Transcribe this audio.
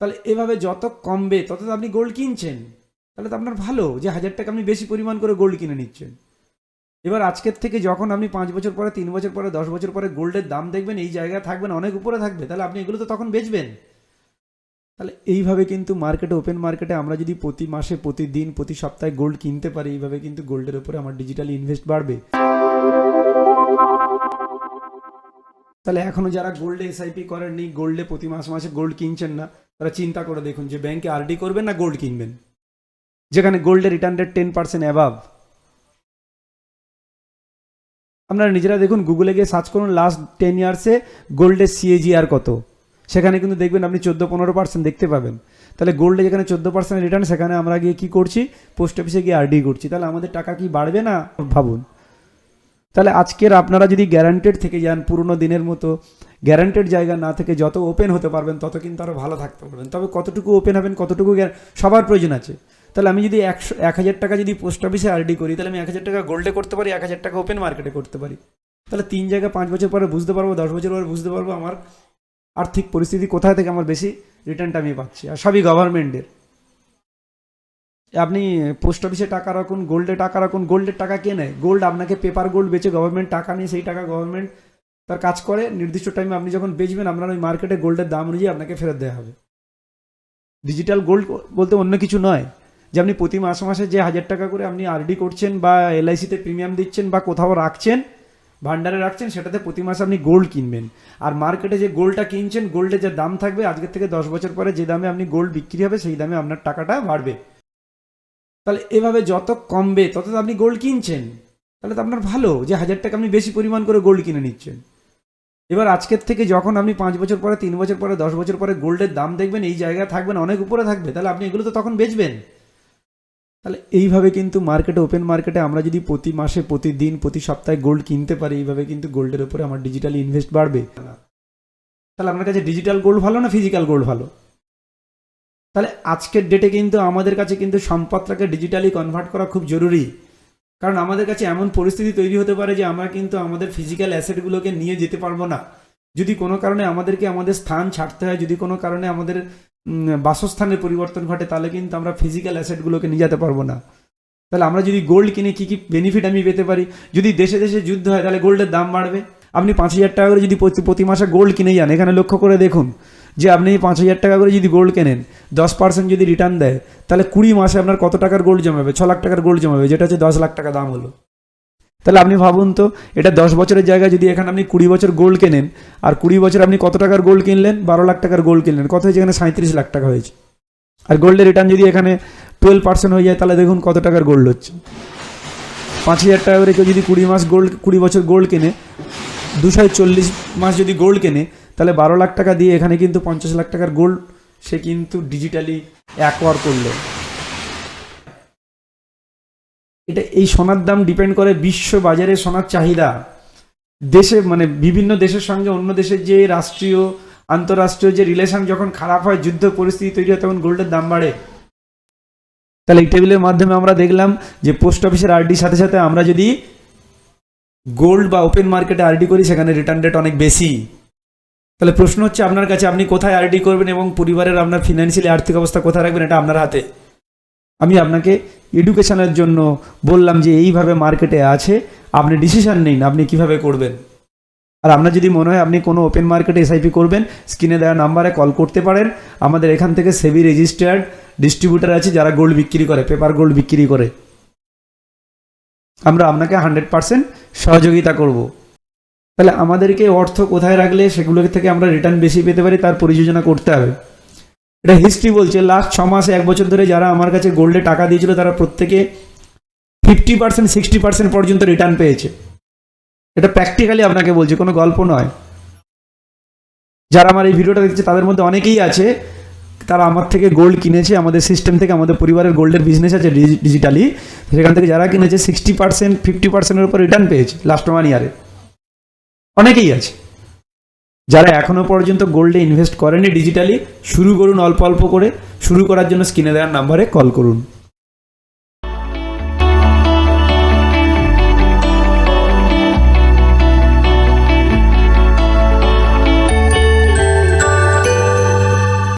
তাহলে এভাবে যত কমবে, তত তো আপনি গোল্ড কিনছেন। তাহলে তো আপনার ভালো যে হাজার টাকা আপনি বেশি পরিমাণ করে গোল্ড কিনে নিচ্ছেন। এবার আজকের থেকে যখন আপনি পাঁচ বছর পরে, তিন বছর পরে, দশ বছর পরে গোল্ডের দাম দেখবেন, এই জায়গায় থাকবেন, অনেক উপরে থাকবে, তাহলে আপনি এগুলো তো তখন বেচবেন। তাহলে এইভাবে কিন্তু মার্কেটে ওপেন মার্কেটে আমরা যদি প্রতি মাসে, প্রতিদিন, প্রতি সপ্তাহে গোল্ড কিনতে পারি, এইভাবে কিন্তু গোল্ডের উপরে আমার ডিজিটাল ইনভেস্ট বাড়বে। তাহলে এখনও যারা গোল্ডে এসআইপি করেননি গোল্ডে প্রতি মাসে মাসে গোল্ড কিনছেন না তারা চিন্তা করে দেখুন যে ব্যাংকে আরডি করবেন না গোল্ড কিনবেন। যেখানে গোল্ডের return rate ten percent above আপনারা নিজেরা দেখুন গুগলে গিয়ে সার্চ করুন লাস্ট টেন ইয়ার্সে গোল্ডের সিএজিআর কত। সেখানে কিন্তু দেখবেন আপনি চোদ্দ পনেরো পার্সেন্ট দেখতে পাবেন। তাহলে গোল্ডে যেখানে চোদ্দ পার্সেন্ট রিটার্ন সেখানে আমরা গিয়ে কী করছি? পোস্ট অফিসে গিয়ে আরডি করছি। তাহলে আমাদের টাকা কি বাড়বে না? ভাবুন। তাহলে আজকের আপনারা যদি গ্যারান্টেড থেকে যান পুরনো দিনের মতো গ্যারান্টেড জায়গা না থেকে যত ওপেন হতে পারবেন, তত কিন্তু আরও ভালো থাকতে পারবেন। তবে কতটুকু ওপেন হবেন, কতটুকু সবার প্রয়োজন আছে। তাহলে আমি যদি একশো এক হাজার টাকা যদি পোস্ট অফিসে আরডি করি, তাহলে আমি এক হাজার টাকা গোল্ডে করতে পারি, এক হাজার টাকা ওপেন মার্কেটে করতে পারি। তাহলে তিন জায়গা পাঁচ বছর পরে বুঝতে পারব, দশ বছর পরে বুঝতে পারব আমার আর্থিক পরিস্থিতি কোথায় থেকে আমার বেশি রিটার্নটা আমি পাচ্ছি। আর সবই গভর্নমেন্টের আপনি পোস্ট অফিসে টাকা রাখুন গোল্ডে টাকা রাখুন গোল্ডের টাকা কে নেয়? গোল্ড আপনাকে পেপার গোল্ড বেচে গভর্নমেন্ট টাকা নিয়ে, সেই টাকা গভর্নমেন্ট তার কাজ করে, নির্দিষ্ট টাইমে আপনি যখন বেচবেন, আপনার ওই মার্কেটে গোল্ডের দাম অনুযায়ী আপনাকে ফেরত দেওয়া হবে। ডিজিটাল গোল্ড বলতে অন্য কিছু নয়। যে আপনি প্রতি মাসে মাসে যে হাজার টাকা করে আপনি আরডি করছেন বা এলআইসিতে প্রিমিয়াম দিচ্ছেন বা কোথাও রাখছেন ভান্ডারে রাখছেন, সেটাতে প্রতি মাসে আপনি গোল্ড কিনবেন। আর মার্কেটে যে গোল্ডটা কিনছেন গোল্ডের যে দাম থাকবে, আজকের থেকে দশ বছর পরে যে দামে আপনি গোল্ড বিক্রি হবে, সেই দামে আপনার টাকাটা বাড়বে। তাহলে এভাবে যত কমবে, তত আপনি গোল্ড কিনছেন। তাহলে তো আপনার ভালো যে হাজার টাকা আপনি বেশি পরিমাণ করে গোল্ড কিনে নিচ্ছেন। এবার আজকের থেকে যখন আপনি পাঁচ বছর পরে, তিন বছর পরে, দশ বছর পরে গোল্ডের দাম দেখবেন, এই জায়গায় থাকবেন অনেক উপরে থাকবে, তাহলে আপনি এগুলো তো তখন বেচবেন। তাহলে এইভাবে কিন্তু মার্কেটে, ওপেন মার্কেটে আমরা যদি প্রতি মাসে, প্রতিদিন, প্রতি সপ্তাহে গোল্ড কিনতে পারি, এইভাবে কিন্তু গোল্ডের উপরে আমার ডিজিটাল ইনভেস্ট বাড়বে। তাহলে আপনার কাছে ডিজিটাল গোল্ড ভালো না ফিজিক্যাল গোল্ড ভালো? তাহলে আজকের ডেটে কিন্তু আমাদের কাছে কিন্তু সম্পদটাকে ডিজিটালি কনভার্ট করা খুব জরুরি। কারণ আমাদের কাছে এমন পরিস্থিতি তৈরি হতে পারে যে আমরা কিন্তু আমাদের ফিজিক্যাল অ্যাসেটগুলোকে নিয়ে যেতে পারব না। যদি কোনো কারণে আমাদেরকে আমাদের স্থান ছাড়তে হয়, যদি কোনো কারণে আমাদের বাসস্থানের পরিবর্তন ঘটে, তাহলে কিন্তু আমরা ফিজিক্যাল অ্যাসেটগুলোকে নিয়ে যেতে পারব না। তাহলে আমরা যদি গোল্ড কিনে কী কী বেনিফিট আমি পেতে পারি? যদি দেশে দেশে যুদ্ধ হয়, তাহলে গোল্ডের দাম বাড়বে। আপনি পাঁচ হাজার টাকা করে যদি প্রতি মাসে গোল্ড কিনে যান, এখানে লক্ষ্য করে দেখুন যে আপনি পাঁচ হাজার টাকা করে যদি গোল্ড কেনেন, দশ পার্সেন্ট যদি রিটার্ন দেয়, তাহলে কুড়ি মাসে আপনার কত টাকার গোল্ড জমাবে? ছ লাখ টাকার গোল্ড জমাবে, যেটা হচ্ছে দশ লাখ টাকা দাম হলো। তাহলে আপনি ভাবুন তো, এটা দশ বছরের জায়গায় যদি এখানে আপনি কুড়ি বছর গোল্ড কেনেন, আর কুড়ি বছর আপনি কত টাকার গোল্ড কিনলেন? বারো লাখ টাকার গোল্ড কিনলেন। কত হয়েছে এখানে? সাঁত্রিশ লাখ টাকা হয়েছে। আর গোল্ডের রিটার্ন যদি এখানে টুয়েলভ পার্সেন্ট হয়ে যায়, তাহলে দেখুন কত টাকার গোল্ড হচ্ছে। পাঁচ হাজার টাকা করে কেউ যদি কুড়ি মাস গোল্ড কুড়ি বছর গোল্ড কেনে দুশো চল্লিশ মাস যদি গোল্ড কেনে, তাহলে বারো লাখ টাকা দিয়ে এখানে কিন্তু পঞ্চাশ লাখ টাকার গোল্ড সে কিন্তু ডিজিটালি অ্যাকোয়ার করল। এটা এই সোনার দাম ডিপেন্ড করে বিশ্ব বাজারে সোনার চাহিদা। দেশে মানে বিভিন্ন দেশের সঙ্গে অন্য দেশের যে রাষ্ট্রীয়, আন্তঃরাষ্ট্রীয় যে রিলেশন যখন খারাপ হয়, যুদ্ধ পরিস্থিতি তৈরি হয়, তখন গোল্ডের দাম বাড়ে। তাহলে এই টেবিলের মাধ্যমে আমরা দেখলাম যে পোস্ট অফিসের আরডির সাথে সাথে আমরা যদি গোল্ড বা ওপেন মার্কেটে আরডি করি, সেখানে রিটার্ন রেট অনেক বেশি। তাহলে প্রশ্ন হচ্ছে, আপনার কাছে আপনি কোথায় আরডি করবেন এবং পরিবারের আপনার ফিনান্সিয়ালি আর্থিক অবস্থা কোথায় রাখবেন, এটা আপনার হাতে। আমি আপনাকে এডুকেশনের জন্য বললাম যে, এইভাবে মার্কেটে আছে, আপনি ডিসিশন নিন, আপনি কীভাবে করবেন। আর আপনার যদি মনে হয় আপনি কোনো ওপেন মার্কেটে এসআইপি করবেন স্ক্রিনে দেওয়া নাম্বারে কল করতে পারেন। আমাদের এখান থেকে সেবি রেজিস্টার্ড ডিস্ট্রিবিউটার আছে, যারা গোল্ড বিক্রি করে পেপার গোল্ড বিক্রি করে। আমরা আপনাকে হান্ড্রেড পার্সেন্ট সহযোগিতা করব। তাহলে আমাদেরকে অর্থ কোথায় রাখলে সেগুলো থেকে আমরা রিটার্ন বেশি পেতে পারি, তার পরিযোজনা করতে হবে। এটা হিস্ট্রি বলছে লাস্ট ছ মাসে এক বছর ধরে যারা আমার কাছে গোল্ডে টাকা দিয়েছিল, তারা প্রত্যেকে ফিফটি পার্সেন্ট সিক্সটি পার্সেন্ট পর্যন্ত রিটার্ন পেয়েছে। এটা প্র্যাকটিক্যালি আপনাকে বলছি, কোনো গল্প নয়। যারা আমার এই ভিডিওটা দেখছে, তাদের মধ্যে অনেকেই আছে তারা আমার থেকে গোল্ড কিনেছে, আমাদের সিস্টেম থেকে, আমাদের পরিবারের গোল্ডের বিজনেস আছে ডিজিটালি সেখান থেকে যারা কিনেছে সিক্সটি পার্সেন্ট ফিফটি পার্সেন্টের উপর রিটার্ন পেয়েছে লাস্ট ওয়ান ইয়ারে অনেকেই আছে। যারা এখনও পর্যন্ত গোল্ডে ইনভেস্ট করেনি ডিজিটালি শুরু করুন অল্প অল্প করে। শুরু করার জন্য স্ক্রিনে দেওয়ার নাম্বারে কল করুন।